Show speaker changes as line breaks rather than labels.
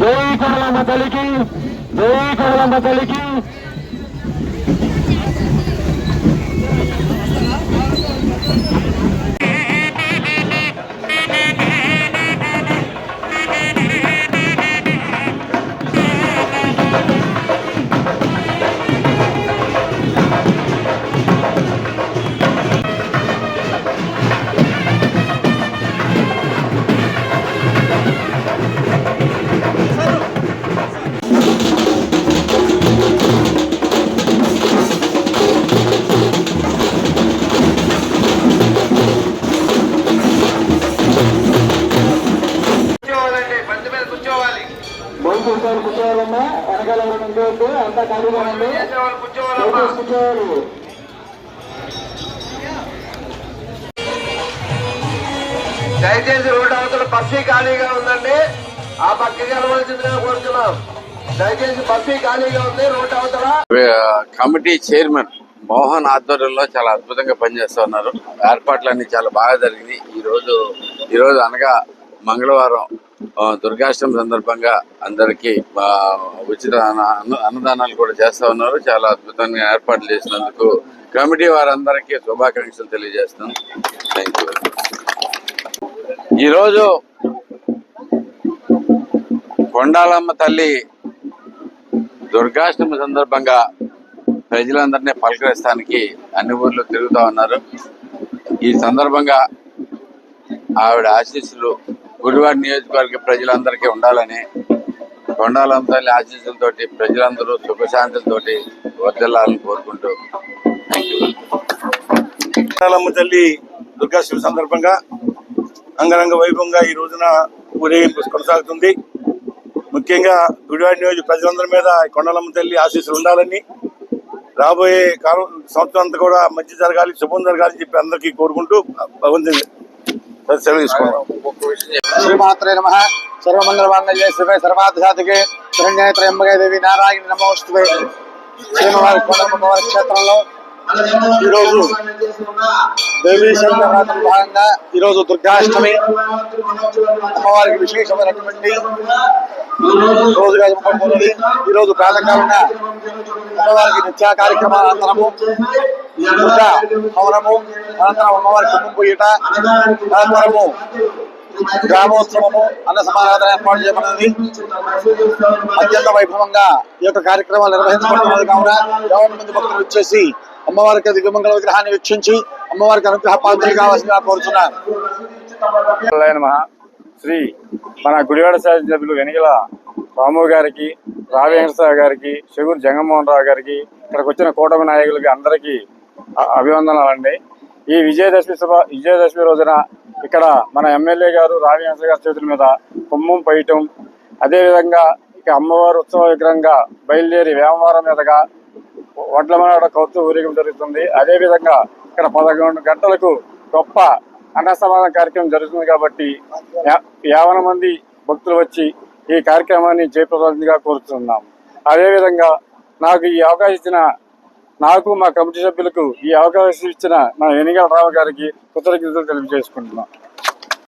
దేవి కొడలమ్మ తల్లికి దేవి కొడలమ్మ తల్లికి.
కూర్చోవాలి
కూర్చోవాలమ్మా. వెనకాల అంతా ఖాళీగా ఉంది దయచేసి కూర్చోవాలి.
దయచేసి రోడ్డు అవతల బస్సీ ఖాళీగా ఉందండి. ఆ పక్కకి వెళ్ళవలసిందిగా కోరుతున్నాం. దయచేసి బస్సీ ఖాళీగా ఉంది రోడ్డు అవతల.
కమిటీ చైర్మన్ మోహన్ ఆధ్వర్యంలో చాలా అద్భుతంగా పనిచేస్తూ ఉన్నారు. ఏర్పాట్లన్నీ చాలా బాగా జరిగినాయి. ఈ రోజు ఈ రోజు అనగా మంగళవారం దుర్గాష్టమి సందర్భంగా అందరికీ ఉచిత అన్నదానాలు కూడా చేస్తా ఉన్నారు. చాలా అద్భుతంగా ఏర్పాట్లు చేసినందుకు కమిటీ వారందరికీ శుభాకాంక్షలు తెలియజేస్తున్నాం. థ్యాంక్ యూ ఈరోజు కొండాలమ్మ తల్లి దుర్గాష్టమి సందర్భంగా ప్రజలందరినీ పలకరిస్తానికి అన్ని ఊర్లు తిరుగుతా ఉన్నారు. ఈ సందర్భంగా ఆవిడ ఆశీస్సులు గుడివాడ నియోజకవర్గ ప్రజలందరికీ ఉండాలని కొండాలమ్మ తల్లి ఆశీస్సులతోటి ప్రజలందరూ సుఖశాంతులతోటి వర్దిల్లాలని కోరుకుంటూ థ్యాంక్
కొండాలమ్మ తల్లి దుర్గాష్టమి సందర్భంగా అంగరంగ వైభవంగా ఈ రోజున ఊరేగింపు కొనసాగుతుంది. ముఖ్యంగా గుడివాడ నియోజక ప్రజలందరి మీద కొండలమ్మ తల్లి ఆశీస్సులు ఉండాలని రాబోయే కాలం సంవత్సరం అంతా కూడా మంచి జరగాలి శుభం జరగాలని చెప్పి అందరికీ కోరుకుంటూ భగవంతుని సెలవు తీసుకున్నాం
శ్రీమాత్రే నమ సర్వమంగళ మాంగళ్యే శివే సర్వాధిశాతికే శరణ్యాయ త్రయంబకే దేవి నారాయణ నమోస్తువే శ్రీనివారి కొండమ్మవారి క్షేత్రంలో ఈరోజు దేవీ శరణారాధన భాగంగా ఈరోజు దుర్గాష్టమి అమ్మవారికి విశేషమైనటువంటి రోజు జరుపుకుంటున్నది ఈరోజు ప్రాతకాలంగా అమ్మవారికి నిత్య కార్యక్రమాల అనంతరము దుర్గా హవనము అనంతరం అమ్మవారి కుంభం పోయిట అనంతరము గ్రామోత్సవము అన్న సమారాధన ఏర్పాటు చేయబడినది అత్యంత వైభవంగా ఈ యొక్క కార్యక్రమాలు నిర్వహించబడుతున్నది కావున యావన్ మంది భక్తులు వచ్చేసి అమ్మవారికి దివ్యమంగళ విగ్రహాన్ని వీక్షించి అమ్మవారికి అనుగ్రహ పాత్రలు కావాల్సిందిగా కోరుతున్నారు
శ్రీ మన గుడివాడ శాసనసభ్యులు వెనిగల రాము గారికి రావేంకటరావు గారికి షుగూరు జగన్మోహన్ రావు గారికి ఇక్కడికి వచ్చిన కూటమి నాయకులకి అందరికీ అ- అభివందనాలండి. ఈ విజయదశమి సభ విజయదశమి రోజున ఇక్కడ మన ఎమ్మెల్యే గారు రావేంకట గారి చేతుల మీద కుంభం పైయటం అదేవిధంగా ఇక అమ్మవారి ఉత్సవ విగ్రహంగా బయలుదేరి వేమవారం మీదుగా వడ్లమనాడ కౌతు ఊరేగం జరుగుతుంది. అదేవిధంగా ఇక్కడ పదకొండు గంటలకు గొప్ప అన్న సమాధాన కార్యక్రమం జరుగుతుంది కాబట్టి యా- యావన మంది భక్తులు వచ్చి ఈ కార్యక్రమాన్ని జయప్రదంగా కోరుతున్నాం అదేవిధంగా నాకు ఈ అవకాశం ఇచ్చిన నాకు మా కమిటీ సభ్యులకు ఈ అవకాశం ఇచ్చిన మా ఎన్నికల రావు గారికి కృతజ్ఞతలు తెలియజేసుకుంటున్నాం.